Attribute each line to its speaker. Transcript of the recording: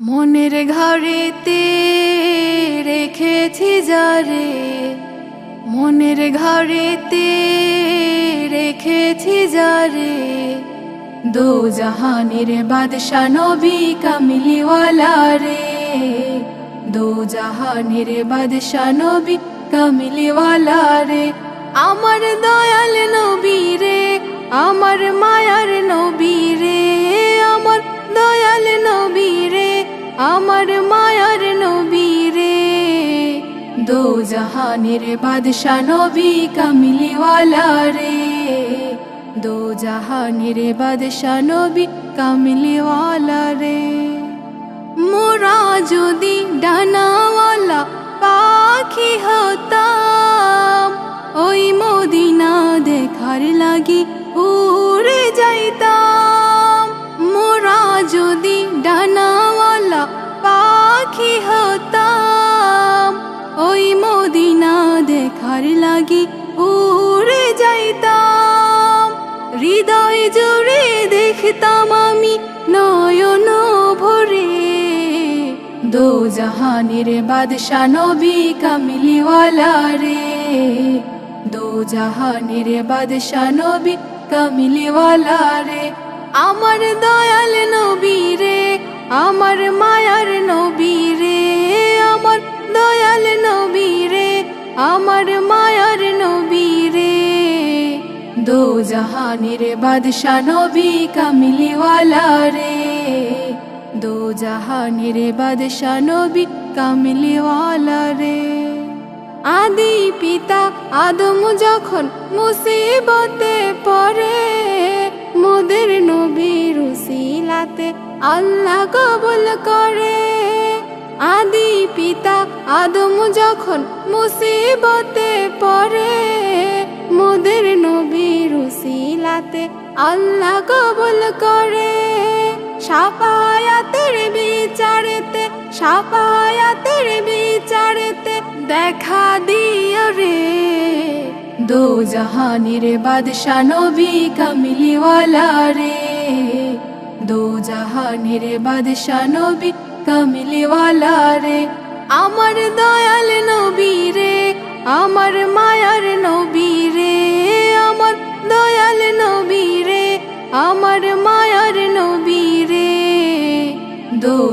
Speaker 1: মনের ঘরে ঘরেতে রেখেছি যারে মনের ঘরে ঘরেতে রেখেছি যারে দো জাহানের বাদশা নবী কামিলিওয়ালা রে। দো জাহানের বাদশা নবী কামিলিওয়ালা রে। আমার দয়াল নবী রে, আমার মায়ার নবী আমার মায়ার নবী রে। দো জাহানের বাদশা নবী কামিলিওয়ালা রে। দো জাহানের বাদশা নবী কামিলিওয়ালা রে। মোরা যদি ডানাওয়ালা পাখি হতাম, ওই মদিনা দেখার লাগি পাখি হতাম। ওই মদিনা দেখার লাগি উড়ে যাইতাম। হৃদয় জুড়ে দেখতাম আমি নয়ন ভরে। দো জাহানের বাদশা নবী কামিলিওয়ালা রে। দো জাহানের বাদশা নবী কামিলিওয়ালা রে। আমার দয়াল নবী রে, আমার মায়ার নবী দো জাহানের বাদশা নবী কামিলিওয়ালা রে। দো জাহানের বাদশা নবী কামিলিওয়ালা রে। আদি পিতা আদম যখন মুসিবতে পড়ে, মোদের নবীর উসিলাতে আল্লাহ কবুল করে। আদি পিতা আদম যখন মুসিবতে পড়ে মোদের নবীর উসিলাতে আল্লাহ কবুল করে। সাপায়াতের বিচারেতে সাপায়াতের বিচারেতে দেখা দিও রে। দো জাহানের বাদশা নবী কামিলিওয়ালা রে। দো জাহানের বাদশা নবী কামিলিওয়ালা রে। আমার দয়াল নবী রে, আমার মায়ার নবী